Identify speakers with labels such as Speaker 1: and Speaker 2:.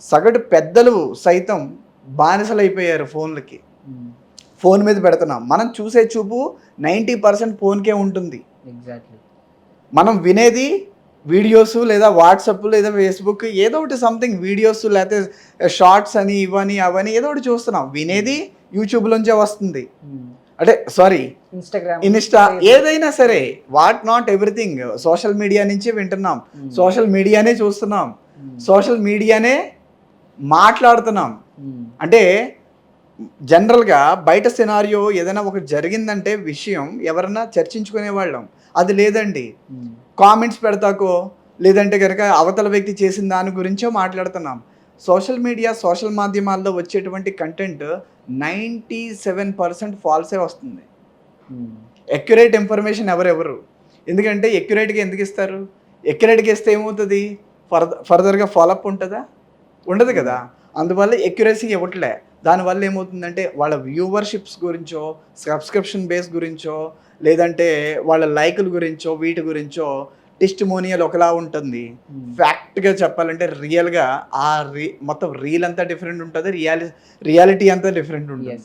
Speaker 1: సగటు పెద్దలు సైతం బానిసలైపోయారు ఫోన్లకి. ఫోన్ మీద పెడుతున్నాం. మనం చూసే చూపు నైంటీ పర్సెంట్ ఫోన్కే ఉంటుంది.
Speaker 2: ఎగ్జాక్ట్లీ
Speaker 1: మనం వినేది వీడియోస్ లేదా వాట్సాప్ లేదా ఫేస్బుక్ ఏదో ఒకటి సంథింగ్ వీడియోస్ లేకపోతే షార్ట్స్ అని ఇవని అవని ఏదో ఒకటి చూస్తున్నాం. వినేది యూట్యూబ్లోంచే వస్తుంది. అంటే సారీ
Speaker 2: ఇన్స్టాగ్రామ్
Speaker 1: ఇన్స్టా ఏదైనా సరే what not everything social media నుంచే వింటున్నాం. సోషల్ మీడియానే చూస్తున్నాం. సోషల్ మీడియానే మాట్లాడుతున్నాం. అంటే జనరల్గా బయట సినారియో ఏదైనా ఒకటి జరిగిందంటే విషయం ఎవరన్నా చర్చించుకునే వాళ్ళం. అది లేదండి. కామెంట్స్ పెడతాకో లేదంటే కనుక అవతల వ్యక్తి చేసిన దాని గురించో మాట్లాడుతున్నాం. సోషల్ మీడియా సోషల్ మాధ్యమాల్లో వచ్చేటువంటి కంటెంట్ నైంటీ సెవెన్ పర్సెంట్ ఫాల్సే వస్తుంది. ఎక్యురేట్ ఇన్ఫర్మేషన్ ఎవరెవరు? ఎందుకంటే ఎక్యురేట్గా ఎందుకు ఇస్తారు? ఎక్యురేట్గా ఇస్తే ఏమవుతుంది? ఫర్దర్ ఫర్దర్గా ఫాలోఅప్ ఉంటుందా? ఉండదు కదా. అందువల్ల ఎక్యురసీ ఇవ్వట్లే. దానివల్ల ఏమవుతుందంటే వాళ్ళ వ్యూవర్షిప్స్ గురించో సబ్స్క్రిప్షన్ బేస్ గురించో లేదంటే వాళ్ళ లైకుల గురించో వీటి గురించో టెస్టిమోనియల్ ఒకలా ఉంటుంది. ఫ్యాక్ట్గా చెప్పాలంటే రియల్గా ఆ రీ మొత్తం రీల్ అంతా డిఫరెంట్ ఉంటుంది. రియాలి రియాలిటీ అంతా డిఫరెంట్ ఉంటుంది.